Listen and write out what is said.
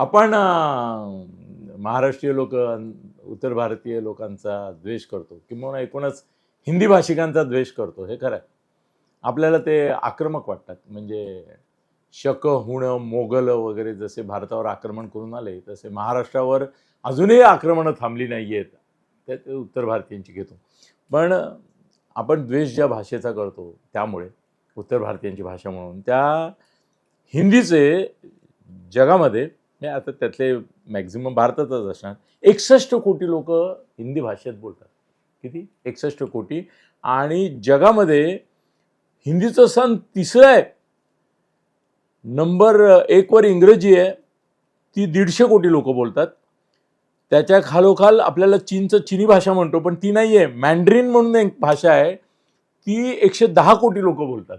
आपण महाराष्ट्रीय लोक उत्तर भारतीय लोकांचा द्वेष करतो किंवा एकूणच हिंदी भाषिकांचा द्वेष करतो हे खरं आहे. आपल्याला ते आक्रमक वाटतात. म्हणजे शक हुणं मोगल वगैरे जसे भारतावर आक्रमण करून आले तसे महाराष्ट्रावर अजूनही आक्रमणं थांबली नाही आहेत ते ते उत्तर भारतीयांची घेतो. पण आपण द्वेष ज्या भाषेचा करतो त्यामुळे उत्तर भारतीयांची भाषा म्हणून त्या हिंदीचे जगामध्ये नाही आता त्यातले मॅक्झिमम भारतातच असणार. एकसष्ट कोटी लोक हिंदी भाषेत बोलतात. किती? एकसष्ट कोटी. आणि जगामध्ये हिंदीचं सण तिसरं आहे. नंबर एकवर इंग्रजी आहे. ती दीडशे कोटी लोक बोलतात. त्याच्या खालोखाल आपल्याला चीनचं चिनी भाषा म्हणतो पण ती नाही आहे मॅन्ड्रिन म्हणून एक भाषा आहे. ती एकशे दहा कोटी लोक बोलतात.